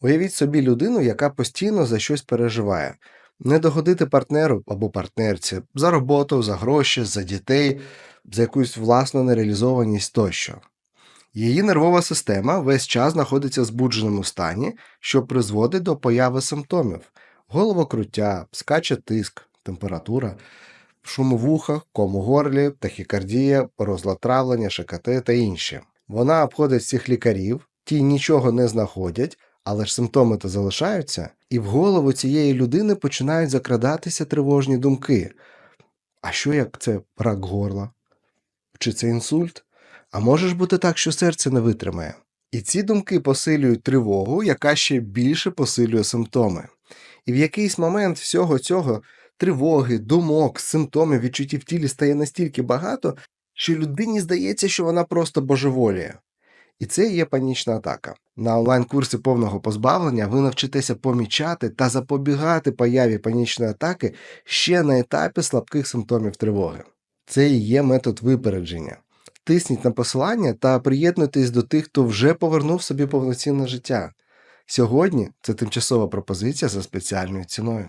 Уявіть собі людину, яка постійно за щось переживає. Не догодити партнеру або партнерці за роботу, за гроші, за дітей, за якусь власну нереалізованість тощо. Її нервова система весь час знаходиться в збудженому стані, що призводить до появи симптомів: головокруття, скаче тиск, температура, шум у вухах, ком у горлі, тахікардія, розлад травлення, та інші. Вона обходить всіх лікарів, ті нічого не знаходять, але ж симптоми то залишаються, і в голову цієї людини починають закрадатися тривожні думки. А що як це рак горла? Чи це інсульт? А може ж бути так, що серце не витримає. І ці думки посилюють тривогу, яка ще більше посилює симптоми. І в якийсь момент всього цього тривоги, думок, симптомів, відчуттів в тілі стає настільки багато, що людині здається, що вона просто божеволіє. І це є панічна атака. На онлайн-курсі повного позбавлення ви навчитеся помічати та запобігати появі панічної атаки ще на етапі слабких симптомів тривоги. Це і є метод випередження. Тисніть на посилання та приєднуйтесь до тих, хто вже повернув собі повноцінне життя. Сьогодні це тимчасова пропозиція за спеціальною ціною.